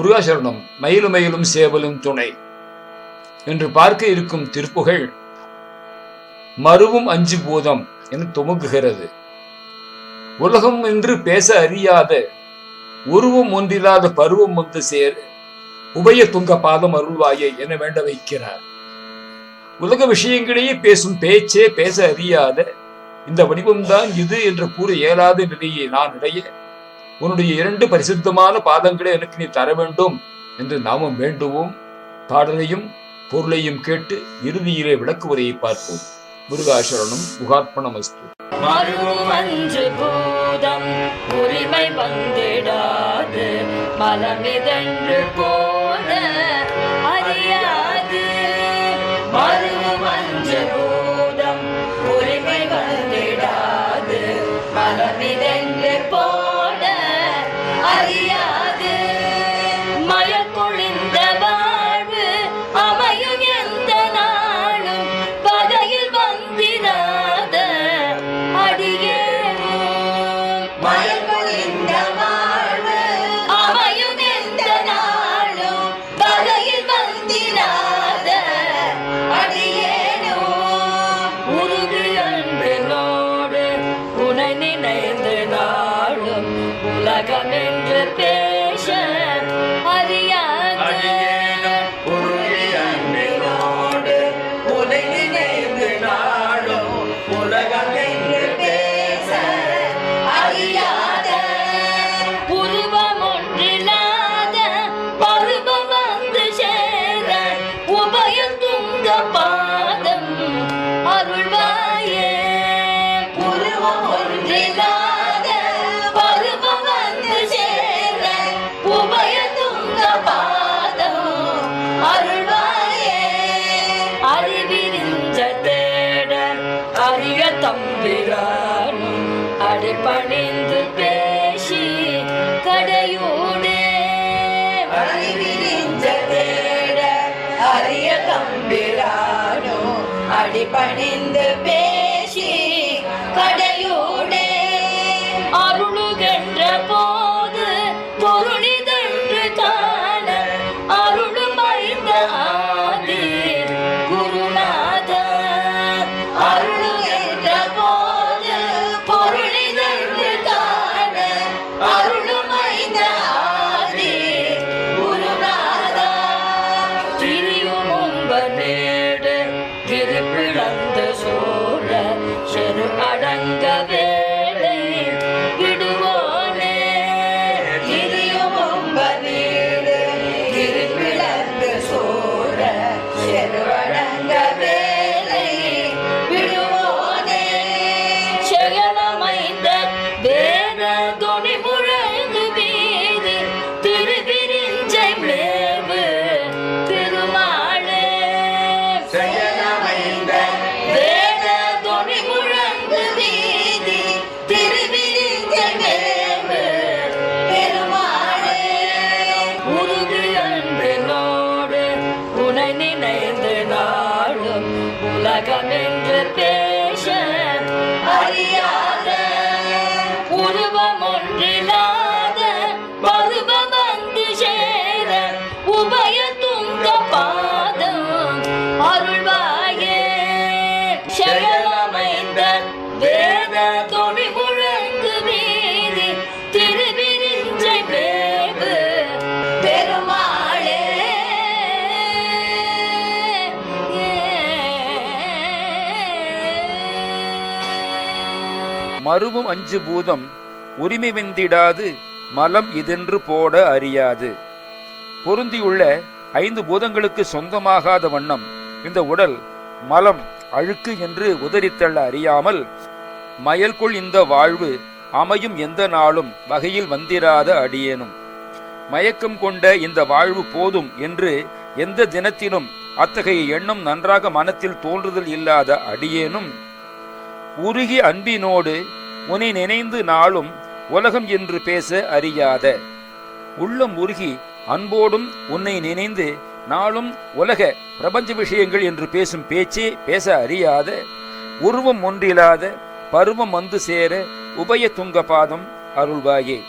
முருகாசரணம் மயிலும் மயிலும் சேவலும் துணை. என்று பார்க்க இருக்கும் திருப்புகழ் மறுவும் அஞ்சு பூதம் என துவங்குகிறது. உலகம் என்று பேச அறியாத உருவம் ஒன்றில்லாத பருவம் வந்து சேர் உபய துங்க பாதம் அருள்வாயை என வேண்ட வைக்கிறார். உலக விஷயங்களையே பேசும் பேச்சே பேச அறியாத இந்த வடிவம்தான் இது என்று கூற இயலாத நிலையை நான் இடையே உன்னுடைய இரண்டு பரிசுத்தமான பாதங்களை எனக்கு நீ தர வேண்டும் என்று நாமும் வேண்டுவோம். பாடலையும் பொருளையும் கேட்டு இறுதியிலே விளக்குவதையை பார்ப்போம். முருகாசரணம் முகார்ப்பணமஸ்து அஸ்து பூதம் உரிமை வந்திடாது. மலமிதன்று போ அடிபணிந்து பேசி மறுவும் அஞ்சு பூதம் உரிமை வெந்திடாது மலம் இதென்று போட அறியாது. பொருந்தியுள்ள ஐந்து பூதங்களுக்கு சொந்தமாகாத வண்ணம் இந்த உடல் மலம் அழுக்கு என்று உதறித்தள்ள அறியாமல் மயல்குள் இந்த வாழ்வு அமையும் எந்த நாளும் வகையில் வந்திராத அடியேனும். மயக்கம் கொண்ட இந்த வாழ்வு போதும் என்று எந்த தினத்திலும் அத்தகைய எண்ணம் நன்றாக மனத்தில் தோன்றுதல் இல்லாத அடியேனும் உருகி அன்பினோடு உன்னை நினைந்து நாளும் உலகம் என்று பேச அறியாத. உள்ளம் உருகி அன்போடும் உன்னை நினைந்து நாளும் உலக பிரபஞ்ச விஷயங்கள் என்று பேசும் பேச்சே பேச அறியாத. உருவம் ஒன்றில்லாத பருவம் வந்து சேர உபய துங்க பாதம் அருள்வாயே.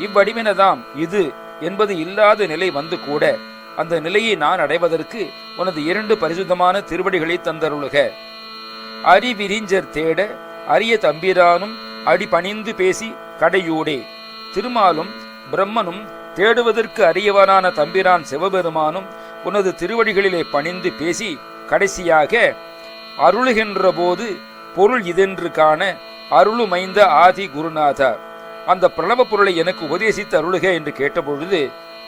இவ்வடிவினதாம் இது என்பது இல்லாத நிலை வந்து கூட அந்த நிலையை நான் அடைவதற்கு உனது இரண்டு பரிசுத்தமான திருவடிகளை தந்தருளுக. அறிவிரிஞ்சர் தேட அரிய தம்பிரானும் அடி பணிந்து பேசி கடையூடே. திருமாலும் பிரம்மனும் தேடுவதற்கு அரியவனான தம்பிரான் சிவபெருமானும் உனது திருவடிகளிலே பணிந்து பேசி கடைசியாக அருளுகின்ற போது பொருள் இதென்று காண அருளுமைந்த ஆதி குருநாதா அந்த பிரணவ பொருளை எனக்கு உபதேசித்து அருளுக என்று கேட்டபொழுது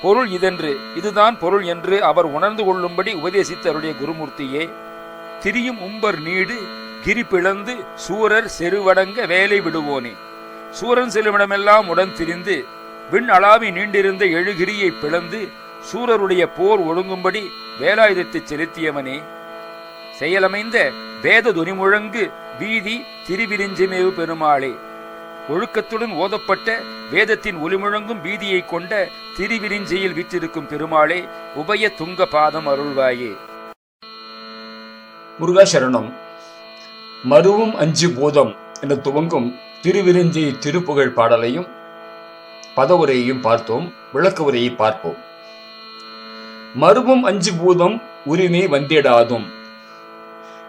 பொருள் இதென்று இதுதான் பொருள் என்று அவர் உணர்ந்து கொள்ளும்படி உபதேசித்து அருளிய குருமூர்த்தியே திரியும் உம்பர் நீடு கிரி பிளந்து சூரர் செருவடங்க வேலை விடுவோனே. சூரன் செல்லுமிடமெல்லாம் உடன் திரிந்து விண் அளாவி நீண்டிருந்த எழுகிரியை பிளந்து சூரருடைய போர் ஒழுங்கும்படி வேலாயுதத்தை செலுத்தியவனே. செயலமைந்த வேத துனிமுழங்கு வீதி திருவிரிஞ்சிமேவு பெருமாளே. ஒழுக்கத்துடன் ஓதப்பட்ட வேதத்தின் ஒலிமுழங்கும் வீதியை கொண்ட திருவிரிஞ்சியில் வீற்றிருக்கும் பெருமாளே உபய துங்க பாதம் அருள்வாயே. முருகா சரணம் மருவும் அஞ்சு பூதம் என துவங்கும் திருவிருஞ்சி திருப்புகழ் பாடலையும் பதவுரையையும் பார்த்தோம் விளக்க உரையை பார்ப்போம். மருவும் அஞ்சு பூதம் உரிமை வந்திடாதும்.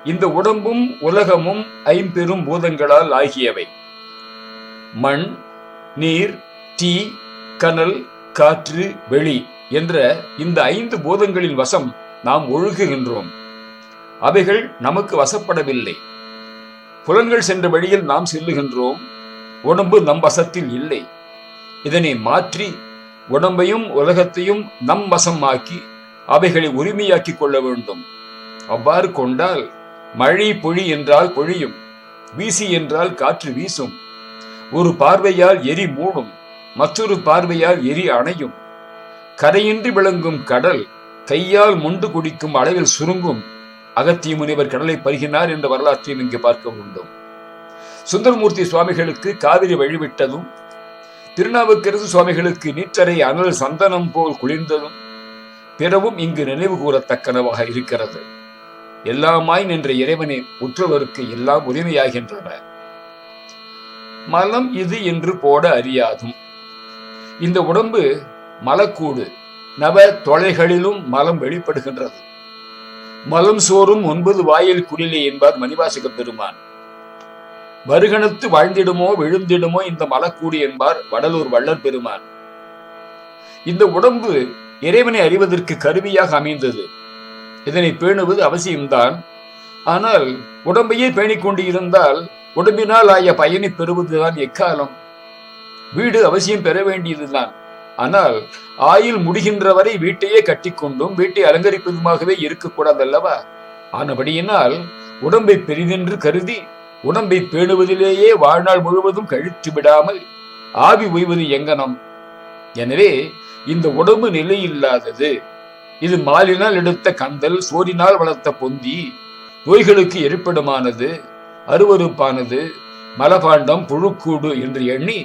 இந்த உடம்பும் உலகமும் ஐம்பெரும் பூதங்களால் ஆகியவை. மண் நீர் தீ கனல் காற்று வெளி என்ற இந்த ஐந்து பூதங்களின் வசம் நாம் ஒழுகுகின்றோம். அவைகள் நமக்கு வசப்படவில்லை. புலன்கள் சென்ற வழியில் நாம் செல்லுகின்றோம். உடம்பு நம் வசத்தில் இல்லை. இதனை மாற்றி உடம்பையும் உலகத்தையும் நம் வசமாக்கி அவைகளை உரிமையாக்கிக் கொள்ள வேண்டும். அவ்வாறு கொண்டால் மழை பொழி என்றால் பொழியும் வீசி என்றால் காற்று வீசும். ஒரு பார்வையால் எரி மூடும் மற்றொரு பார்வையால் எரி அணையும். கரையின்றி விளங்கும் கடல் கையால் முண்டு குடிக்கும் அளவில் சுருங்கும். அகத்திய முனிவர் கடலை பருகினார் என்ற வரலாற்றையும் இங்கு பார்க்க உண்டும். சுந்தரமூர்த்தி சுவாமிகளுக்கு காவிரி வழிவிட்டதும் திருநாவுக்கரசு சுவாமிகளுக்கு நீற்றரை அனல் சந்தனம் போல் குளிர்ந்ததும் பிறவும் இங்கு நினைவு கூறத்தக்கனவாக இருக்கிறது. எல்லாமாய் நின்ற இறைவனை உற்றவருக்கு எல்லாம் உரிமையாகின்றன. மலம் இது என்று போட அறியாதும். இந்த உடம்பு மலக்கூடு நவ தொலைகளிலும் மலம் வெளிப்படுகின்றது. மலம் சோறும் ஒன்பது வாயில் குடிலே என்பார் மணிவாசக பெருமான். வருகணத்து வாழ்ந்திடுமோ விழுந்திடுமோ இந்த மலக்கூடு என்பார் வடலூர் வள்ளல் பெருமான். இந்த உடம்பு இறைவனை அறிவதற்கு கருவியாக அமைந்தது. இதனை பேணுவது அவசியம்தான். ஆனால் உடம்பையே பேணிக்கொண்டு இருந்தால் உடம்பினால் ஆய பயனை பெறுவதுதான் எக்காலம்? வீடு அவசியம் பெற வேண்டியதுதான். ஆனால் ஆயில் முடிகின்ற வரை வீட்டையே கட்டிக்கொண்டும் வீட்டை அலங்கரிப்பதுமாகவே இருக்கக்கூடாது அல்லவா ஆனபடியினால் உடம்பை பெரிதென்று கருதி உடம்பை பேணுவதிலேயே வாழ்நாள் முழுவதும் கழித்து விடாமல் ஆவி ஓய்வது எங்கனம்? எனவே இந்த உடம்பு நிலையில்லாதது. இது மாலினால் எடுத்த கந்தல் சோரினால் வளர்த்த பொந்தி நோய்களுக்கு இருப்பிடமானது அருவருப்பானது மலபாண்டம் புழுக்கூடு என்று எண்ணி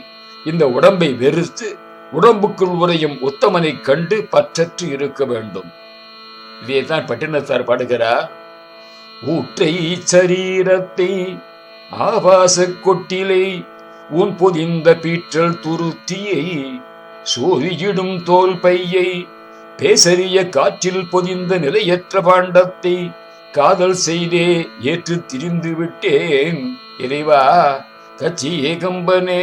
இந்த உடம்பை வெறுத்து உடம்புக்குள் உரையும் உத்தமனை கண்டு பற்றற்று இருக்க வேண்டும். இதைத்தான் பட்டினத்தார் பாடுகிறார் ஊற்றை சரீரத்தை ஆபாச கொட்டிலை உன் பொதிந்த பீற்றல் துருத்தியை சோதியிடும் தோல் பையை பேசறிய காற்றில் பொதிந்த நிலையற்ற பாண்டத்தை காதல் செய்தே ஏற்று திரிந்து விட்டேன் இறைவா கச்சி ஏகம்பனே.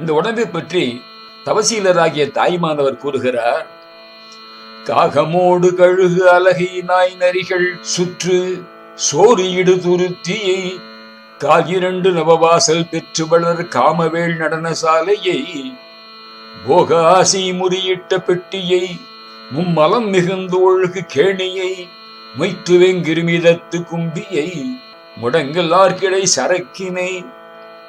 இந்த உடம்பை பற்றி தவசீலராகிய தாய்மானவர் கூறுகிறார் காகமோடு கழுகு அலகை நாய் நரிகள் சுற்று சோறு இடு துருத்தியை காகிரண்டு நவவாசல் பெற்று வளர் காமவேள் நடன சாலையை போகாசி முறியிட்ட பெட்டியை மும்மலம் மிகுந்து ஒழுகு கேணியை மொய்த்து வெங்கிருமிதத்து கும்பியை முடங்கலார்கிடை சரக்கினை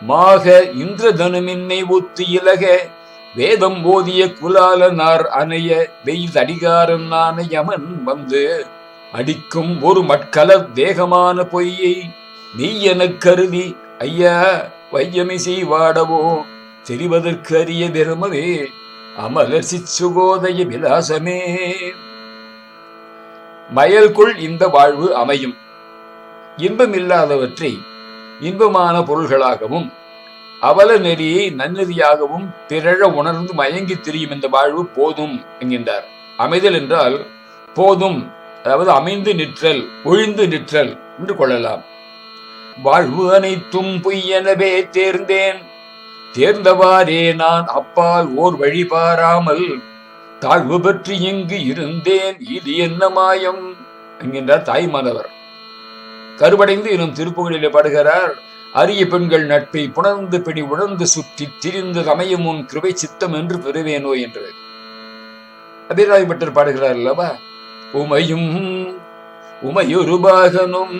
மாக இந்திரதனுமின்னை ஒத்து இலக வேதம் ஓதிய குலாலனார் அணைய வெய்தடிகாரன் அடிகாரன் யமன் வந்து அடிக்கும் ஒரு மட்கல வேகமான பொய்யை நீ எனக் கருதி ஐயா வையமிசை வாடவோ தெரிவதற்கு அரிய பெருமவே அமலர் சிச்சுகோதய விலாசமே. மயல்குள் இந்த வாழ்வு அமையும். இன்பமில்லாதவற்றை இன்பமான பொருள்களாகவும் அவல நெறியை நன்னெறியாகவும் பிறழ உணர்ந்து மயங்கி திரியும் இந்த வாழ்வு போதும் என்கின்றார். அமைதல் என்றால் போதும் அதாவது அமைந்து நிற்றல் ஒழிந்து நிற்றல் என்று கொள்ளலாம். வாழ்வு அனைத்தும் பொய்யெனவே தேர்ந்தேன். தேர்ந்தவாறே நான் அப்பால் ஓர் வழி பாராமல் தாழ்வு பற்றி இங்கு இருந்தேன் இது என்ன மாயம்? என்கின்றார் தாய்மானவர். கருவடைந்து எனும் திருப்புகளிலே பாடுகிறார் அரிய பெண்கள் நட்பை புணர்ந்து பிடி உணர்ந்து சுற்றி திரிந்து அமையும் உன் கிருபை சித்தம் என்று பெறுவேனோ என்று. அபிராயப்பட்டர் பாடுகிறார் அல்லவா உமையும் உமையொரு பாகனும்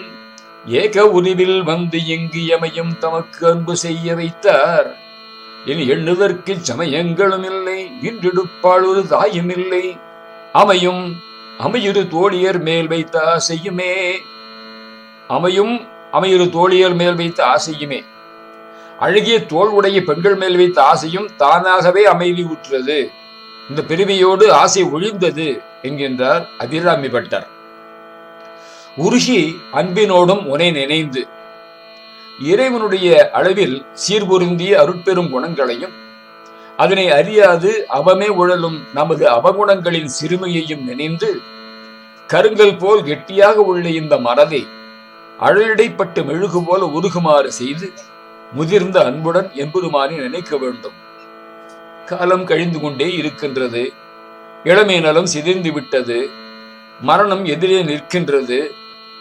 ஏக உருவில் வந்து எங்கு எமையும் தமக்கு அன்பு செய்ய வைத்தார். இனி எண்ணுதற்கு சமயங்களும் இல்லை இன்றெடுப்பாள் ஒரு தாயும் இல்லை. அமையும் அமையுறு தோழியர் மேல் வைத்த செய்யுமே அமையும் அமையிரு தோழியர் மேல் வைத்த ஆசையுமே. அழகிய தோல் உடைய பெண்கள் மேல் வைத்த ஆசையும் தானாகவே அமைதி உற்றது இந்த பெருமையோடு ஆசை ஒழிந்தது என்கின்றார் அபிராமி பட்டர். உருஷி அன்பினோடும் உனை நினைந்து. இறைவனுடைய அளவில் சீர்பொருந்திய அருட்பெரும் குணங்களையும் அதனை அறியாது அவமே உழலும் நமது அவகுணங்களின் சிறுமையையும் நினைந்து கருங்கல் போல் கெட்டியாக உள்ள இந்த மனதை அழலிடைப்பட்டு மெழுகு போல உருகுமாறு செய்து முதிர்ந்த அன்புடன் எம்பெருமானை நினைக்க வேண்டும். காலம் கழிந்து கொண்டே இருக்கின்றது. இளமை நலம் சிதைந்து விட்டது. மரணம் எதிரே நிற்கின்றது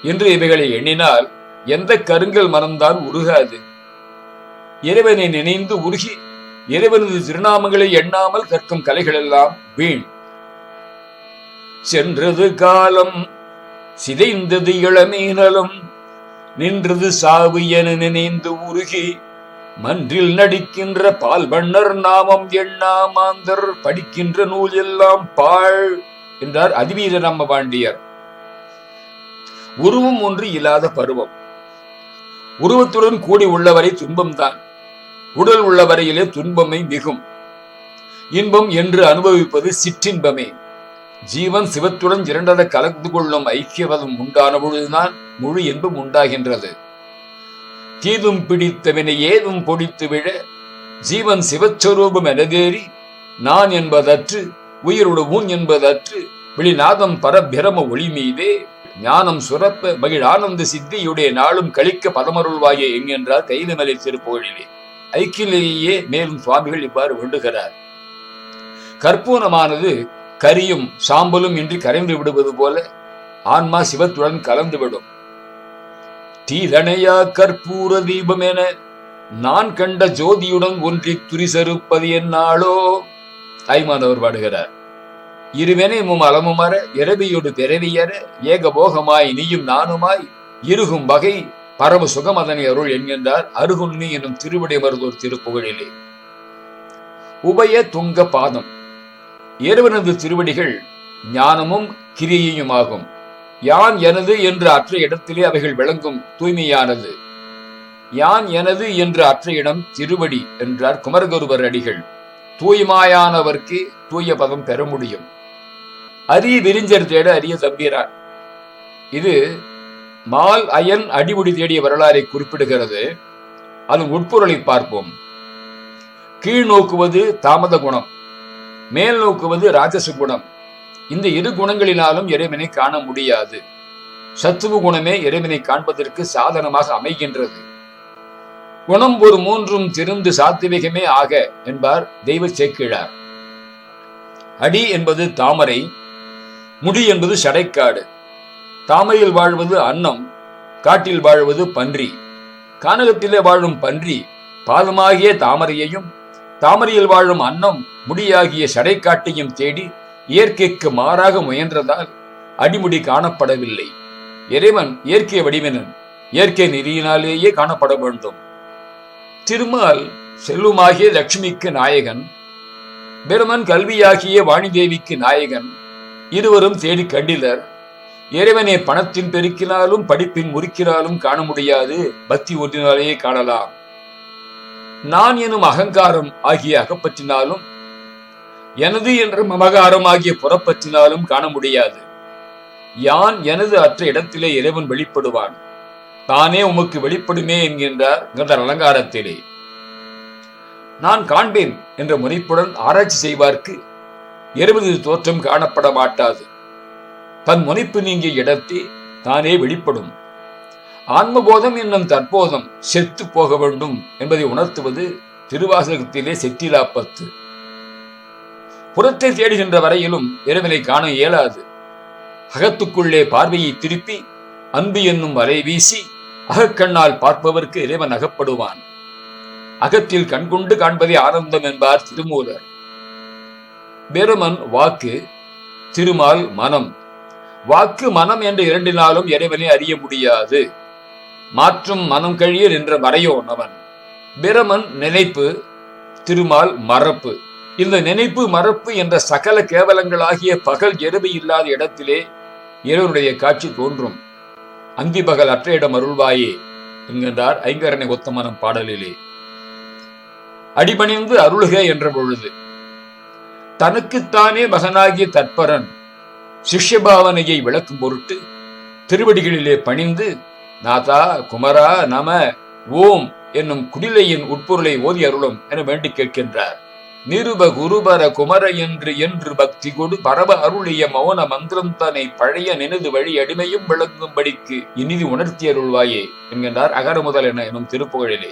என்று இவைகளை எண்ணினால் எந்த கருங்கல் மனம்தான் உருகாது. இறைவனை நினைந்து உருகி இறைவனது திருநாமங்களை எண்ணாமல் கற்கும் கலைகளெல்லாம் வீண். சென்றது காலம் சிதைந்தது இளமீனலம் நின்றது சாவு என நினைந்து உருகி மன்றில் நடிக்கின்ற பால் வண்ணர் நாமம் எண்ணாமாந்தர் படிக்கின்ற நூல் எல்லாம் பாழ் என்றார் அதிவீர நம்ம பாண்டியர் உருவம் ஒன்று இல்லாத பருவம். உருவத்துடன் கூடி உள்ளவரை துன்பம்தான். உடல் உள்ள வரையிலே துன்பமை மிகும். இன்பம் என்று அனுபவிப்பது சிற்றின்பமே. ஜீவன் சிவத்துடன் இரண்டர கலந்து கொள்ளும் ஐக்கியவதம் உண்டான பொழுதுதான் முழு என்பும் உண்டாகின்றது. தீதும் பிடித்தவினை ஏதும் பொடித்து விழ ஜீவன் சிவஸ்வரூபம் எனதேறி நான் என்பதற்று உயிரோடு ஊன் என்பதற்று வெளிநாதம் பரபிரம ஒளி மீதே ஞானம் சுரப்ப மகிழ் ஆனந்த சித்தியுடைய நாளும் கழிக்க பதமருள்வாயே என்கின்றார் கைதமலை திருப்புகழிலே. ஐக்கியிலேயே மேலும் சுவாமிகள் இவ்வாறு வேண்டுகிறார். கற்பூரமானது கரியும் சாம்பலும் இன்றி கரைந்து விடுவது போல ஆன்மா சிவத்துடன் கலந்து விடும். தீதனையா கற்பூர தீபம் என நான் கண்ட ஜோதியுடன் ஒன்றி துரிசறுப்பது என்னாளோ ஐமாதவர் பாடுகிறார். இருவெனையும் அலமுமர இரவியோடு பிறவியற ஏகபோகமாய் நீயும் நானுமாய் இருகும் வகை பரம சுகமதனை அருள் என்கின்றார். அருகுண்ணி என்னும் திருவிடை மருதூர் திருப்புகழிலே. உபய துங்க பாதம். இறைவனது திருவடிகள் ஞானமும் கிரியையும் ஆகும் யான் எனது என்று அற்ற இடத்திலே அவைகள் விளங்கும் தூய்மையானது. யான் எனது என்று அற்ற இடம் திருவடி என்றார் குமரகுருவர் அடிகள். தூய்மாயானவர்க்கு தூய பதம் பெற முடியும். அரிய விரிஞ்சர் தேட அரிய தம்பிரான் இது மால் அயன் அடிமுடி தேடிய வரலாறை குறிப்பிடுகிறது. அதன் உட்பொருளை பார்ப்போம். கீழ் நோக்குவது தாமத குணம். மேல் நோக்குவது ராஜச குணம். இந்த இரு குணங்களினாலும் இறைவனை காண முடியாது. சத்துவ குணமே இறைவனை காண்பதற்கு சாதனமாக அமைகின்றது. குணம் ஒரு மூன்றும் திருந்து சாத்விகமே ஆக என்பார் தெய்வ சேக்கிழார். அடி என்பது தாமரை முடி என்பது சடைக்காடு. தாமையில் வாழ்வது அன்னம் காட்டில் வாழ்வது பன்றி. கானகத்திலே வாழும் பன்றி பாதமாகிய தாமரையையும் தாமரையில் வாழும் அன்னம் முடியாகிய சடைக்காட்டையும் தேடி இயற்கைக்கு மாறாக முயன்றதால் அடிமுடி காணப்படவில்லை. இறைவன் இயற்கை வடிவினன் இயற்கை நெறியினாலேயே காணப்பட வேண்டும். திருமால் செல்வமாகிய லட்சுமிக்கு நாயகன் பெருமன் கல்வியாகிய வாணிதேவிக்கு நாயகன் இருவரும் தேடி கண்டிலர். இறைவனை பணத்தின் பெருக்கினாலும் படிப்பின் முறுக்கினாலும் காண முடியாது. பக்தி ஒன்றினாலேயே காணலாம். நான் எனும் அகங்காரம் ஆகிய அகப்பற்றினாலும் எனது என்ற மமகாரம் ஆகிய புறப்பற்றினாலும் காண முடியாது. யான் எனது அற்ற இடத்திலே இறைவன் வெளிப்படுவான். தானே உமக்கு வெளிப்படுமே என்கின்றார் கந்தர் அலங்காரத்திலே. நான் காண்பேன் என்ற முனைப்புடன் ஆராய்ச்சி செய்வார்க்கு இருபது தோற்றம் காணப்பட மாட்டாது தன் முனைப்பு நீங்கிய இடத்தே தானே வெளிப்படும். ஆன்மபோதம் என்னும் தற்போதம் செத்து போக வேண்டும் என்பதை உணர்த்துவது திருவாசகத்திலே செத்திலாப்பத்து புறத்தை தேடுகின்ற வரையிலும் இறைவனை காண இயலாது. அகத்துக்குள்ளே பார்வையை திருப்பி அன்பு என்னும் வரை வீசி அகக்கண்ணால் பார்ப்பவர்க்கு இறைவன் அகப்படுவான். அகத்தில் கண்கொண்டு காண்பதே ஆனந்தம் என்பார் திருமூலர். பெருமன் வாக்கு திருமால் மனம். வாக்கு மனம் என்ற இரண்டினாலும் இறைவனை அறிய முடியாது. மாற்றும் மனம் கழிய என்ற வரையோன்னவன் பிரமன் நினைப்பு திருமால் மறப்பு. இந்த நினைப்பு மறப்பு என்ற சகல கேவலங்களாகிய பகல் எருமை இல்லாத இடத்திலே இறைவனுடைய காட்சி தோன்றும். அந்தி பகல் அற்ற இடம் அருள்வாயே என்கின்றார் ஐங்கரனை ஒத்தமனம் பாடலிலே. அடிபணிந்து அருளுக என்ற பொழுது தனக்குத்தானே மகனாகிய தற்பரன் சிஷ்யபாவனையை விளக்கும் பொருட்டு திருவடிகளிலே பணிந்து நாதா குமரா நம ஓம் என்னும் குடிலையின் உட்பொருளை ஓதி அருளும் என வேண்டி கேட்கின்றார். நிருப குருபர குமர என்று என்று பக்தி கொடு பரவ அருளிய மௌன மந்திரம் தன்னை பழைய நினது வழி அடிமையும் விளங்கும்படிக்கு இனிது உணர்த்தி அருள்வாயே என்கின்றார் அகர முதல் என எனும் திருப்புகழிலே.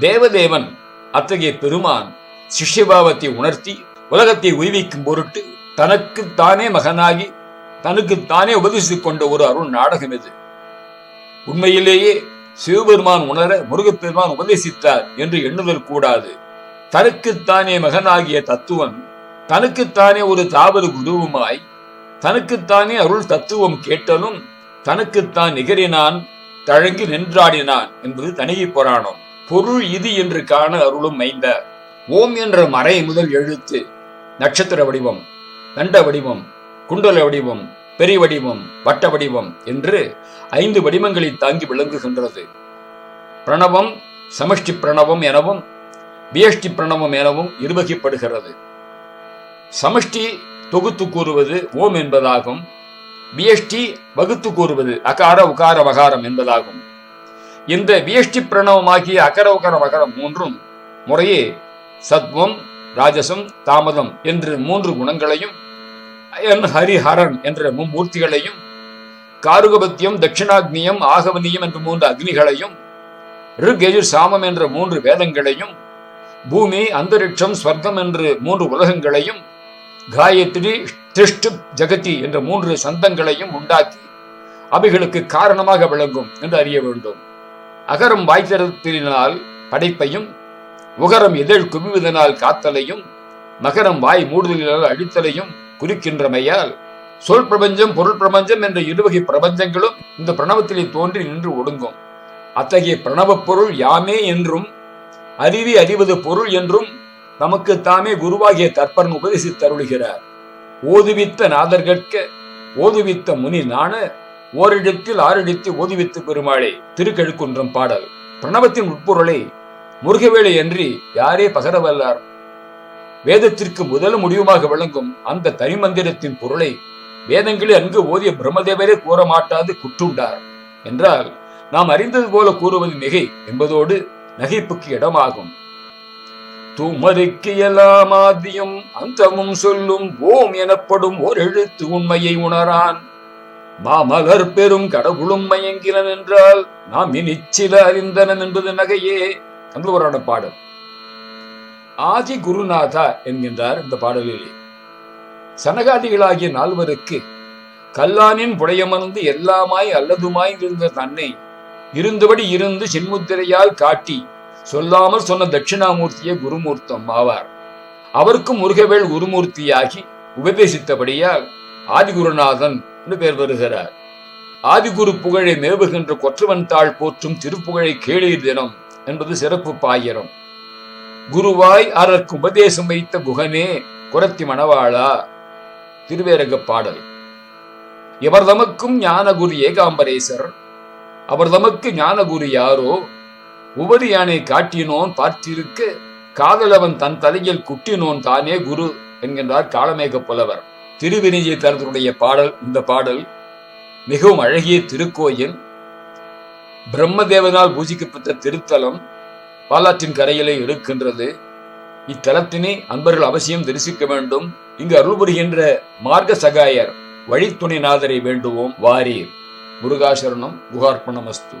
தேவதேவன் அத்தகைய பெருமான் சிஷ்யபாவத்தை உணர்த்தி உலகத்தை உய்விக்கும் பொருட்டு தனக்கு தானே மகனாகி தனக்கு தானே உபதேசித்துக் கொண்ட ஒரு அருள் நாடகம் இது உண்மையிலேயே சிவபெருமான் உணர முருகப்பெருமான் உபதேசித்தார் என்று எண்ணுதல் கூடாது. தனக்குத்தானே மகனாகிய தத்துவன் தனக்குத்தானே ஒரு தாவர குருவுமாய் தனக்குத்தானே அருள் தத்துவம் கேட்டலும் தனக்குத்தான் நிகரினான் தழங்கி நின்றாடினான் என்பது தனிகை புராணம். பொருள் இது என்று காண அருளும் மைந்த. ஓம் என்ற மறை முதல் எழுத்து நட்சத்திர வடிவம் தண்ட வடிவம் குண்டல வடிவம் பெரிய வடிவம் வட்ட வடிவம் என்று ஐந்து வடிவங்களை தாங்கி விளங்குகின்றது பிரணவம் சமஷ்டி பிரணவம் எனவும் வியஷ்டி பிரணவம் எனவும் இருவகிப்படுகிறது சமஷ்டி தொகுத்து கூறுவது ஓம் என்பதாகும். வியஷ்டி வகுத்து கூறுவது அகார உகார வகாரம் என்பதாகும். இந்த வியஷ்டி பிரணவமாகிய அகர உகார வகாரம் மூன்றும் முறையே சத்வம் ராஜசம் தாமதம் என்று மூன்று குணங்களையும் என் ஹரிஹரன் என்ற மும்மூர்த்திகளையும் காருகபத்தியம் தட்சிணாக்னியம் ஆகவனியம் என்ற மூன்று அக்னிகளையும் ரிக் சாமம் என்ற மூன்று வேதங்களையும் பூமி அந்தரிக்ஷம் ஸ்வர்க்கம் என்று மூன்று உலகங்களையும் காயத்ரி திருஷ்டு ஜெகதி என்ற மூன்று சந்தங்களையும் உண்டாக்கி அவைகளுக்கு காரணமாக விளங்கும் என்று அறிய வேண்டும். அகரம் வாய்த்திரத்தினால் படைப்பையும் உகரம் எதிர் குவிவதனால் காத்தலையும் மகரம் வாய் மூடுதலினால் அழித்தலையும் குறிக்கின்றமையால் சொல் பிரபஞ்சம் பொருள் பிரபஞ்சம் என்ற இருவகை பிரபஞ்சங்களும் இந்த பிரணவத்திலே தோன்றி நின்று ஒடுங்கும். அத்தகைய பிரணவப் பொருள் யாமே என்றும் அறிவி அறிவது பொருள் என்றும் நமக்கு தாமே குருவாகிய தற்பரன் உபதேசித்தருளுகிறார். ஓதுவித்த நாதர்கட்க ஓதுவித்த முனி நாண ஓரிடத்தில் ஆறிடத்தில் ஓதுவித்து பெருமாளே திருக்கழுக்குன்றம் பாடல். பிரணவத்தின் உட்பொருளை முருகவேளை அன்றி யாரே பகரவல்லார். வேதத்திற்கு முதல் முடிவுமாக விளங்கும் அந்த தனிமந்திரத்தின் பொருளை வேதங்களில் அங்கு ஓதிய பிரம்மதேவரே கூற மாட்டாது குற்றுண்டார் என்றால் நாம் அறிந்தது போல கூறுவது மிகை என்பதோடு நகைப்புக்கு இடமாகும். தூமருக்கு எல்லாம் ஆதியும் அந்தமும் சொல்லும் ஓம் எனப்படும் ஓர் எழுத்து உண்மையை உணரான். மாமலர் பெரும் கடவுளும் மயங்கினன் என்றால் நாம் இனிச்சில அறிந்தனன் என்பது நகையே. கந்தவரான பாடல் ஆதி குருநாதா என்கின்றார் இந்த பாடலிலே. சனகாதிகளாகிய நால்வருக்கு கல்லானின் புடையமர்ந்து எல்லாமாய் அல்லதுமாய் இருந்த தன்னை இருந்தபடி இருந்து சின்முத்திரையால் காட்டி சொல்லாமல் சொன்ன தட்சிணாமூர்த்தியே குருமூர்த்தம் ஆவார். அவருக்கும் முருகவேள் குருமூர்த்தியாகி உபதேசித்தபடியால் ஆதிகுருநாதன் என்று பெயர் பெறுகிறார். ஆதிகுரு புகழை மேவுகின்ற கொற்றவன் தாள் போற்றும் திருப்புகழை கேளீர் தினம் என்பது சிறப்பு பாயிரம். குருவாய் அரற்கு உபதேசம் வைத்த குகனே குரத்தி மணவாளா திருவேரக பாடல். எவர் தமக்கும் ஞானகுரு ஏகாம்பரேசர் அவர் தமக்கு ஞானகுரு யாரோ உபரி யானை காட்டினோன் பார்த்திருக்க காதலவன் தன் தலையில் குட்டினோன் தானே குரு என்கின்றார் காளமேக புலவர். திருவினிஜய தரத்துடைய பாடல் இந்த பாடல் மிகவும் அழகிய திருக்கோயில் பிரம்மதேவனால் பூஜிக்கப்பட்ட திருத்தலம் பாலாற்றின் கரையிலே இருக்கின்றது. இத்தலத்தினை அன்பர்கள் அவசியம் தரிசிக்க வேண்டும். இங்கு அருள் புரிகின்ற மார்க்க சகாயர் வழித்துணைநாதரை வேண்டுவோம். வாரீர். முருகாசரணம் குகார்ப்பணமஸ்து